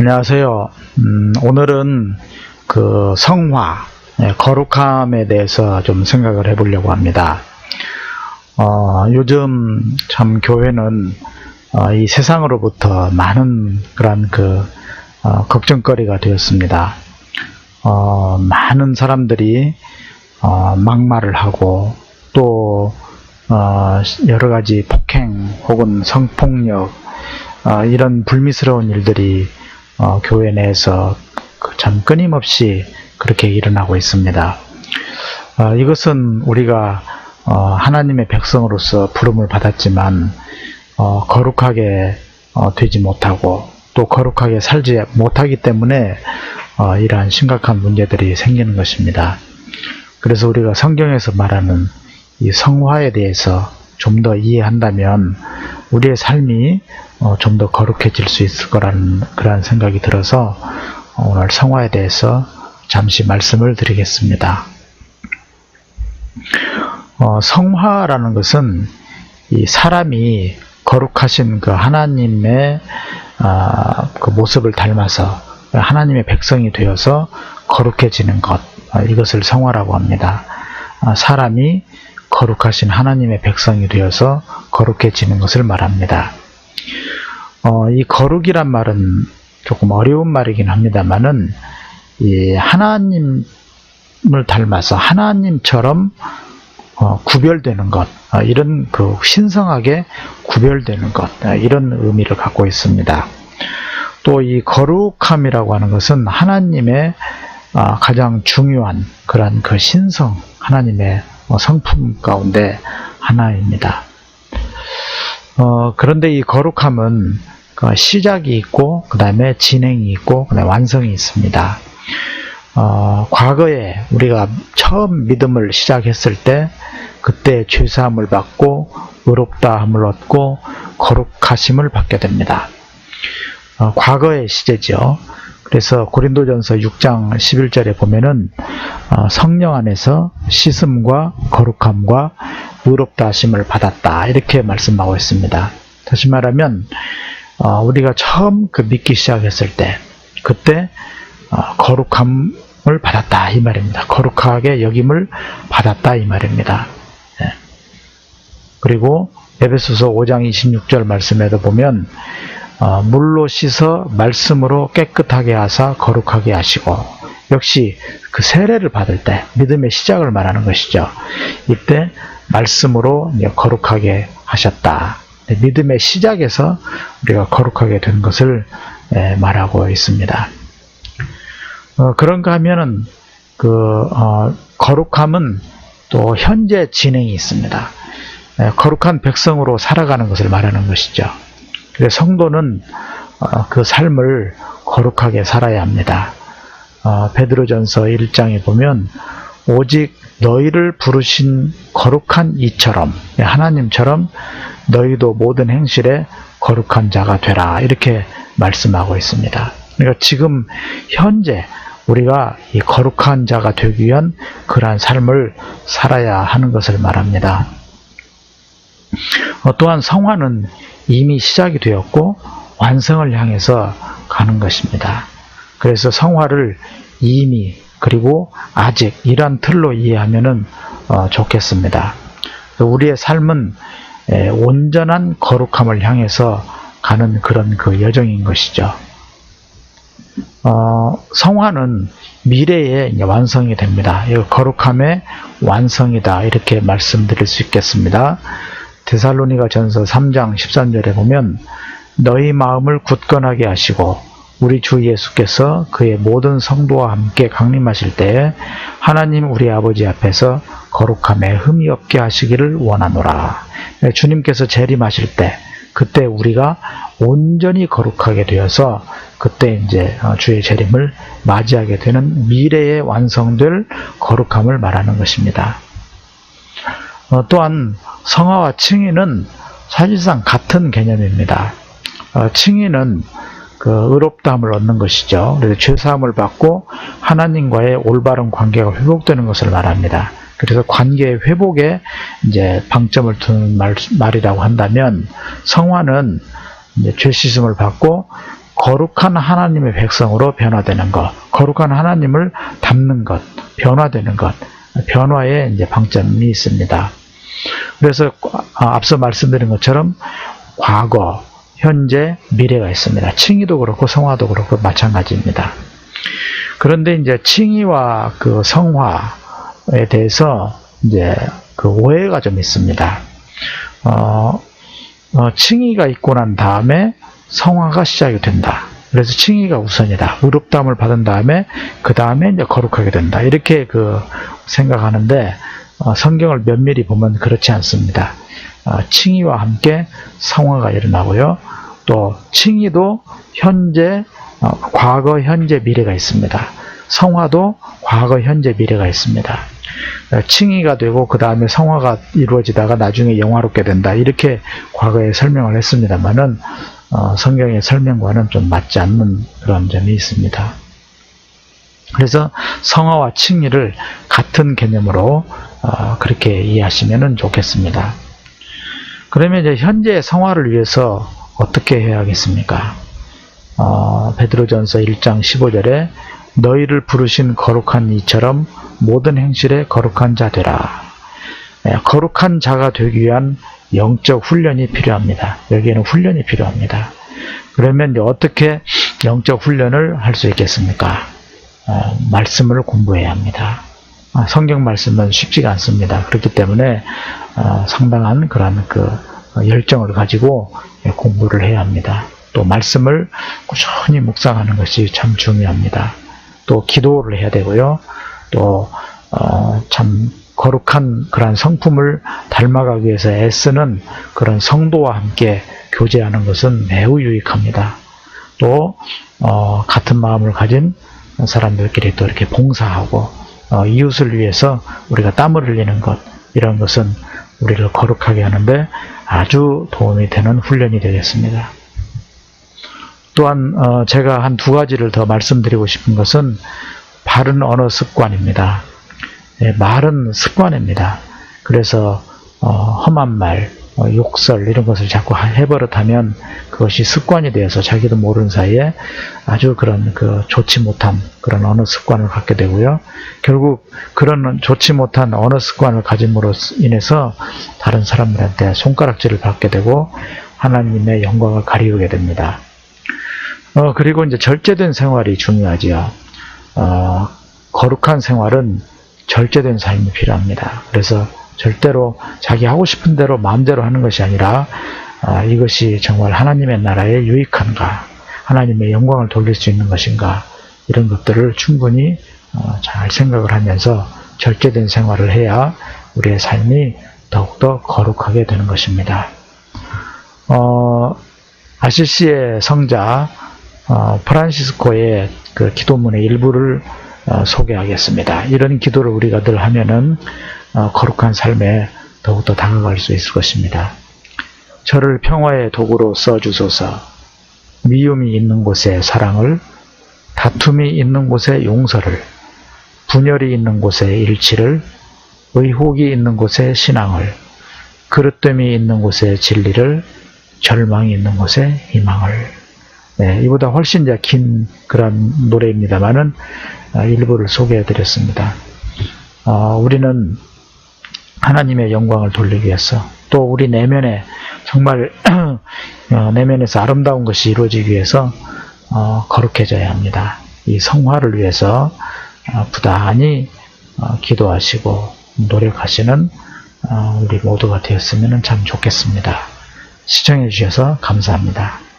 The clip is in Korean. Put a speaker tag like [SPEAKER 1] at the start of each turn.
[SPEAKER 1] 안녕하세요. 음, 오늘은 그 성화, 예, 거룩함에 대해서 좀 생각을 해보려고 합니다. 어, 요즘 참 교회는 어, 이 세상으로부터 많은 그런 그 어, 걱정거리가 되었습니다. 어, 많은 사람들이 어, 막말을 하고 또 어, 여러 가지 폭행 혹은 성폭력 어, 이런 불미스러운 일들이 어, 교회 내에서 그참 끊임없이 그렇게 일어나고 있습니다. 어, 이것은 우리가 어, 하나님의 백성으로서 부름을 받았지만 어, 거룩하게 어, 되지 못하고 또 거룩하게 살지 못하기 때문에 어, 이러한 심각한 문제들이 생기는 것입니다. 그래서 우리가 성경에서 말하는 이 성화에 대해서 좀 더 이해한다면 우리의 삶이 어, 좀 더 거룩해질 수 있을 거라는 그러한 생각이 들어서 어, 오늘 성화에 대해서 잠시 말씀을 드리겠습니다. 어, 성화라는 것은 이 사람이 거룩하신 그 하나님의 아, 그 모습을 닮아서 하나님의 백성이 되어서 거룩해지는 것 아, 이것을 성화라고 합니다. 아, 사람이 거룩하신 하나님의 백성이 되어서 거룩해지는 것을 말합니다. 어, 이 거룩이란 말은 조금 어려운 말이긴 합니다만은 이 하나님을 닮아서 하나님처럼 어, 구별되는 것 어, 이런 그 신성하게 구별되는 것 어, 이런 의미를 갖고 있습니다. 또 이 거룩함이라고 하는 것은 하나님의 아, 가장 중요한 그런 그 신성 하나님의 어, 성품 가운데 하나입니다. 어, 그런데 이 거룩함은 그 시작이 있고 그 다음에 진행이 있고 그 다음에 완성이 있습니다. 어, 과거에 우리가 처음 믿음을 시작했을 때 그때 죄사함을 받고 의롭다함을 얻고 거룩하심을 받게 됩니다. 어, 과거의 시제죠. 그래서 고린도전서 6장 11절에 보면은 어, 성령 안에서 씻음과 거룩함과 의롭다 하심을 받았다 이렇게 말씀하고 있습니다. 다시 말하면 어, 우리가 처음 그 믿기 시작했을 때 그때 어, 거룩함을 받았다 이 말입니다. 거룩하게 여김을 받았다 이 말입니다. 예. 그리고 에베소서 5장 26절 말씀에도 보면 어, 물로 씻어 말씀으로 깨끗하게 하사 거룩하게 하시고 역시 그 세례를 받을 때 믿음의 시작을 말하는 것이죠. 이때 말씀으로 거룩하게 하셨다. 믿음의 시작에서 우리가 거룩하게 된 것을 예, 말하고 있습니다. 어, 그런가 하면은 그 어, 거룩함은 또 현재 진행이 있습니다. 예, 거룩한 백성으로 살아가는 것을 말하는 것이죠. 그래서 성도는 어, 그 삶을 거룩하게 살아야 합니다. 어, 베드로전서 1장에 보면 오직 너희를 부르신 거룩한 이처럼 하나님처럼 너희도 모든 행실에 거룩한 자가 되라 이렇게 말씀하고 있습니다. 그러니까 지금 현재 우리가 이 거룩한 자가 되기 위한 그러한 삶을 살아야 하는 것을 말합니다. 어, 또한 성화는 이미 시작이 되었고 완성을 향해서 가는 것입니다. 그래서 성화를 이미 그리고 아직 이런 틀로 이해하면 어, 좋겠습니다. 우리의 삶은 에, 온전한 거룩함을 향해서 가는 그런 그 여정인 것이죠. 어, 성화는 미래에 완성이 됩니다. 이거 거룩함의 완성이다 이렇게 말씀드릴 수 있겠습니다. 데살로니가 전서 3장 13절에 보면 너희 마음을 굳건하게 하시고 우리 주 예수께서 그의 모든 성도와 함께 강림하실 때에 하나님 우리 아버지 앞에서 거룩함에 흠이 없게 하시기를 원하노라. 주님께서 재림하실 때 그때 우리가 온전히 거룩하게 되어서 그때 이제 주의 재림을 맞이하게 되는 미래에 완성될 거룩함을 말하는 것입니다. 어, 또한 성화와 칭의는 사실상 같은 개념입니다. 어, 칭의는 그 의롭다함을 얻는 것이죠. 그래서 죄사함을 받고 하나님과의 올바른 관계가 회복되는 것을 말합니다. 그래서 관계의 회복에 이제 방점을 두는 말, 말이라고 한다면 성화는 죄 씻음을 받고 거룩한 하나님의 백성으로 변화되는 것, 거룩한 하나님을 닮는 것, 변화되는 것, 변화에 이제 방점이 있습니다. 그래서 아, 앞서 말씀드린 것처럼 과거, 현재, 미래가 있습니다. 칭의도 그렇고 성화도 그렇고 마찬가지입니다. 그런데 이제 칭의와 그 성화에 대해서 이제 그 오해가 좀 있습니다. 어, 어, 칭의가 있고 난 다음에 성화가 시작이 된다. 그래서 칭의가 우선이다. 의롭다함을 받은 다음에 그 다음에 이제 거룩하게 된다. 이렇게 그 생각하는데 어, 성경을 면밀히 보면 그렇지 않습니다. 어, 칭의와 함께 성화가 일어나고요. 또 칭의도 현재, 어, 과거, 현재, 미래가 있습니다. 성화도 과거, 현재, 미래가 있습니다. 어, 칭의가 되고 그 다음에 성화가 이루어지다가 나중에 영화롭게 된다. 이렇게 과거에 설명을 했습니다만은 어, 성경의 설명과는 좀 맞지 않는 그런 점이 있습니다. 그래서 성화와 칭의를 같은 개념으로 어, 그렇게 이해하시면 좋겠습니다. 그러면 이제 현재 성화를 위해서 어떻게 해야 하겠습니까? 어, 베드로전서 1장 15절에 너희를 부르신 거룩한 이처럼 모든 행실에 거룩한 자 되라. 예, 거룩한 자가 되기 위한 영적 훈련이 필요합니다. 여기에는 훈련이 필요합니다. 그러면 어떻게 영적 훈련을 할 수 있겠습니까? 어, 말씀을 공부해야 합니다. 아, 성경 말씀은 쉽지가 않습니다. 그렇기 때문에 어, 상당한 그런 그 열정을 가지고 공부를 해야 합니다. 또 말씀을 꾸준히 묵상하는 것이 참 중요합니다. 또 기도를 해야 되고요. 또 어, 참 거룩한 그러한 성품을 닮아가기 위해서 애쓰는 그런 성도와 함께 교제하는 것은 매우 유익합니다. 또 어, 같은 마음을 가진 사람들끼리 또 이렇게 봉사하고 어, 이웃을 위해서 우리가 땀을 흘리는 것 이런 것은 우리를 거룩하게 하는데 아주 도움이 되는 훈련이 되겠습니다. 또한 어, 제가 한 두 가지를 더 말씀드리고 싶은 것은 바른 언어 습관입니다. 예, 말은 습관입니다. 그래서 어, 험한 말, 어, 욕설 이런 것을 자꾸 해버릇하면 그것이 습관이 되어서 자기도 모르는 사이에 아주 그런 그 좋지 못한 그런 언어 습관을 갖게 되고요. 결국 그런 좋지 못한 언어 습관을 가짐으로 인해서 다른 사람들한테 손가락질을 받게 되고 하나님의 영광을 가리우게 됩니다. 어, 그리고 이제 절제된 생활이 중요하지요. 어, 거룩한 생활은 절제된 삶이 필요합니다. 그래서 절대로 자기 하고 싶은 대로 마음대로 하는 것이 아니라 아, 이것이 정말 하나님의 나라에 유익한가, 하나님의 영광을 돌릴 수 있는 것인가 이런 것들을 충분히 어, 잘 생각을 하면서 절제된 생활을 해야 우리의 삶이 더욱더 거룩하게 되는 것입니다. 어, 아시시의 성자 어, 프란시스코의 그 기도문의 일부를 어, 소개하겠습니다. 이런 기도를 우리가 늘 하면은 어, 거룩한 삶에 더욱더 다가갈 수 있을 것입니다. 저를 평화의 도구로 써주소서. 미움이 있는 곳에 사랑을, 다툼이 있는 곳에 용서를, 분열이 있는 곳에 일치를, 의혹이 있는 곳에 신앙을, 그릇됨이 있는 곳에 진리를, 절망이 있는 곳에 희망을. 네, 이보다 훨씬 이제 긴 그런 노래입니다만은 아, 일부를 소개해 드렸습니다. 어, 우리는 하나님의 영광을 돌리기 위해서 또 우리 내면에 정말 어, 내면에서 아름다운 것이 이루어지기 위해서 어, 거룩해져야 합니다. 이 성화를 위해서 어, 부단히 어, 기도하시고 노력하시는 어, 우리 모두가 되었으면 참 좋겠습니다. 시청해 주셔서 감사합니다.